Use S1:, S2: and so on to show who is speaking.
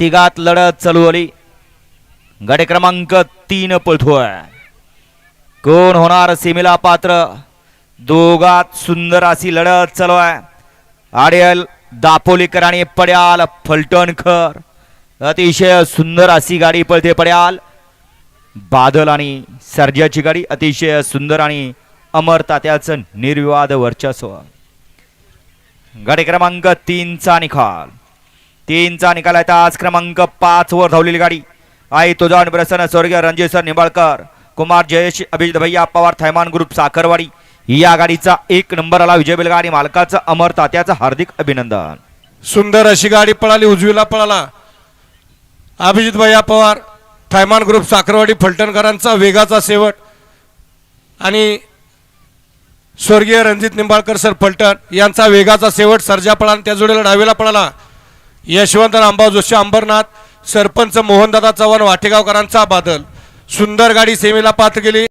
S1: तिघात लढत चालू आली गडे क्रमांक तीन पळतोय. कोण होणार सीमेला पात्र? दोघात सुंदर अशी लढत चालू आहे. आडेल दापोलीकर आणि पड्याल फलटणकर अतिशय सुंदर अशी गाडी पळते पड्याल. बादल आणि सर्जाची गाडी अतिशय सुंदर आणि अमर तात्याचं निर्विवाद वर्चस्व. गाडी क्रमांक तीनचा निकाल. तीनचा निकाल आहे आज क्रमांक पाच वर धावलेली गाडी. आई तुझा प्रसन्न स्वर्गीय रणजित सर निंबाळकर कुमार जयेश अभिजित भैया पवार थैमान ग्रुप साखरवाडी. या गाडीचा एक नंबर आला विजय बेलगाडी मालकाचं अमर तात्याचं हार्दिक अभिनंदन.
S2: सुंदर अशी गाडी पळाली उजवीला पळाला. अभिजित भैया पवार थैमान ग्रुप साखरवाडी फलटणकरांचा वेगाचा शेवट. आणि स्वर्गीय रणजित निंबाळकर सर फलटण यांचा वेगाचा शेवट. सर्जा पळाला आणि त्या जोडीला डावीला पळाला. यशवंत अंबाव जोशी अंबरनाथ सरपंच मोहनदादा चव्हाण वाटेगावकरांचा बादल. सुंदर गाडी सेमीला पात्र गेली